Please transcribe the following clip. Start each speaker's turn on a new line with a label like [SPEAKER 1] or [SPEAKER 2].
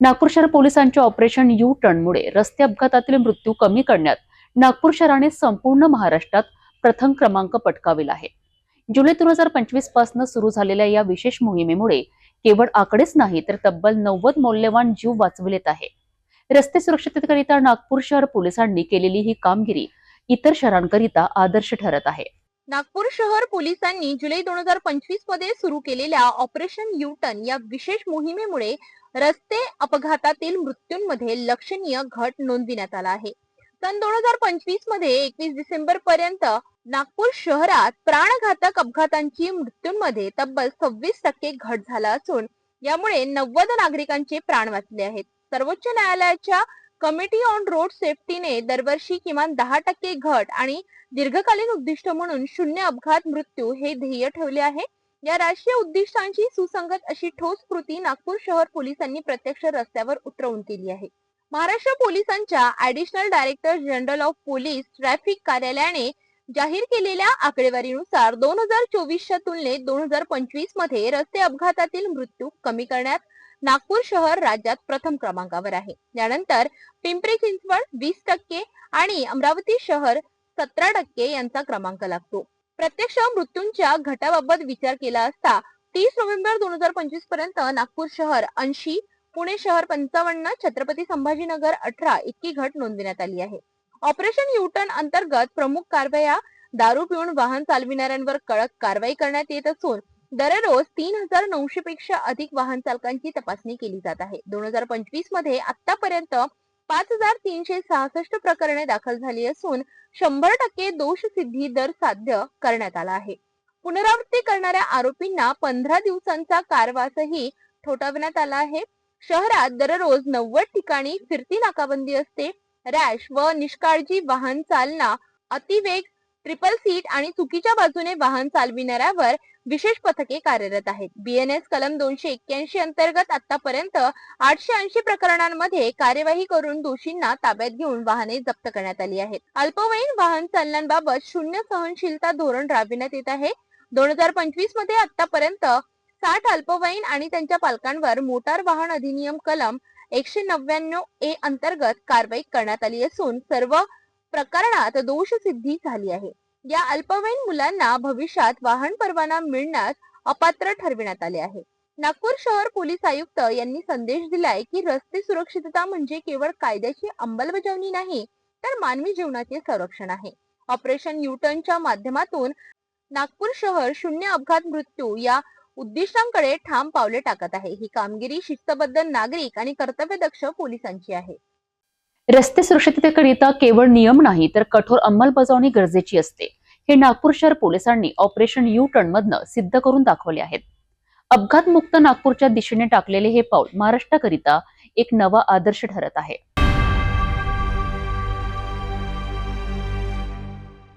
[SPEAKER 1] नागपूर शहर पोलिसांच्या operation you टर्नमुळे रस्ते अपघातातील मृत्यू कमी करण्यात नागपूर शहराने संपूर्ण महाराष्ट्रात प्रथम क्रमांक पटकाविला आहे. जुलै दोन हजार पंचवीसपासून सुरू झालेल्या या विशेष मोहिमेमुळे केवळ आकडेच नाही तर तब्बल नव्वद मौल्यवान जीव वाचविलेत आहे. रस्ते सुरक्षिततेकरिता नागपूर शहर पोलिसांनी केलेली ही कामगिरी इतर शहरांकरिता आदर्श ठरत आहे.
[SPEAKER 2] नागपूर शहर पोलिसांनी जुलै दोन हजार पंचवीसमध्ये सुरू केलेल्या ऑपरेशन युटन या विशेष मोहिमेमुळे रस्ते अपघातातील मृत्यूंमध्ये लक्षणीय घट नोंदविण्यात आला आहे. सन दोन हजार पंचवीसमध्ये एकवीस डिसेंबर पर्यंत नागपूर शहरात प्राणघातक अपघातांची मृत्यूंमध्ये तब्बल सव्वीस टक्के घट झाला असून यामुळे नव्वद नागरिकांचे प्राण वाचले आहेत. सर्वोच्च न्यायालयाच्या कमिटी ऑन रोड सेफ्टीने दरवर्षी किमान दहा टक्के घट आणि दीर्घकालीन उद्दिष्ट म्हणून शून्य अपघात मृत्यू हे ध्येय ठेवले आहे. या राष्ट्रीय उद्दिष्टांची सुसंगत अशी ठोस कृती नागपूर शहर पोलिसांनी प्रत्यक्ष रस्त्यावर उतरवून केली आहे. महाराष्ट्र पोलिसांच्या additional director general of police traffic कार्यालयाने जाहीर केलेल्या आकडेवारीनुसार दोन हजार चोवीसच्या तुलनेत दोन हजार पंचवीसमध्ये रस्ते अपघातातील मृत्यू कमी करण्यात नागपूर शहर राज्यात प्रथम क्रमांकावर आहे. यानंतर पिंपरी चिंचवड वीस टक्के आणि अमरावती शहर सतरा टक्के यांचा क्रमांक लागतो. प्रत्यक्ष मृत्यूंच्या घटाबाबत विचार केला असता तीस नोव्हेंबर दोन हजार पंचवीसपर्यंत नागपूर शहर ऐंशी पुणे शहर पंचावन्न छत्रपती संभाजीनगर अठरा इतकी घट नोंदविण्यात आली आहे. ऑपरेशन युटर्न अंतर्गत प्रमुख कारवाया दारू पिऊन वाहन चालविणाऱ्यांवर कडक कारवाई करण्यात येत असून दररोज तीन हजार नऊशे पेक्षा अधिक वाहन चालकांची तपासणी केली जात आहे. दोन हजार पंचवीसमध्ये आतापर्यंत पाच हजार तीनशे सहासष्ट प्रकरणे दाखल झाली असून शंभर टक्के दोष सिद्धी दर साध्य करण्यात आला आहे. पुनरावृत्ती करणाऱ्या आरोपींना पंधरा दिवसांचा कारवासही ठोठावण्यात आला आहे. शहरात दररोज नव्वद ठिकाणी फिरती नाकाबंदी असते. रॅश व निष्काळजी वाहन चालना अतिवेग ट्रिपल सीट आणि चुकीच्या बाजूने वाहन चालविणाऱ्यावर विशेष पथके कार्यरत आहेत. बीएनएस कलम दोनशे एक्क्याऐंशी अंतर्गत आतापर्यंत आठशे ऐंशी प्रकरणांमध्ये कार्यवाही करून दोषींना ताब्यात घेऊन वाहने जप्त करण्यात आली आहेत. अल्पवयीन वाहन चालनांबाबत शून्य सहनशीलता धोरण राबविण्यात येत आहे. दोन हजार पंचवीसमध्ये आतापर्यंत साठ अल्पवयीन आणि त्यांच्या पालकांवर मोटार वाहन अधिनियम कलम एकशे नव्याण्णव ए अंतर्गत कारवाई करण्यात आली असून सर्व प्रकरणात दोष सिद्धी झाली आहे. या अल्पवयीन मुलांना भविष्यात वाहन परवाना मिळण्यास अपात्र ठरविण्यात आले आहे. नागपूर शहर पोलीस आयुक्त यांनी संदेश दिलाय की रस्ते सुरक्षितता म्हणजे केवळ कायद्याची अंमलबजावणी नाही तर मानवी जीवनाचे संरक्षण आहे. ऑपरेशन युटर्नच्या माध्यमातून नागपूर शहर शून्य अपघात मृत्यू या उद्दिष्टांकडे ठाम पावले टाकत आहे. ही कामगिरी शिस्तबद्ध नागरिक आणि कर्तव्यदक्ष पोलिसांची आहे.
[SPEAKER 1] रस्ते सुरक्षिततेकरिता केवळ नियम नाही तर कठोर अंमलबजावणी गरजेची असते. हे नागपूर शहर पोलिसांनी ऑपरेशन यू टर्न मधनं सिद्ध करून दाखवले आहेत. अपघातमुक्त नागपूरच्या दिशेने टाकलेले हे पाऊल महाराष्ट्राकरिता एक नवा आदर्श ठरत आहे.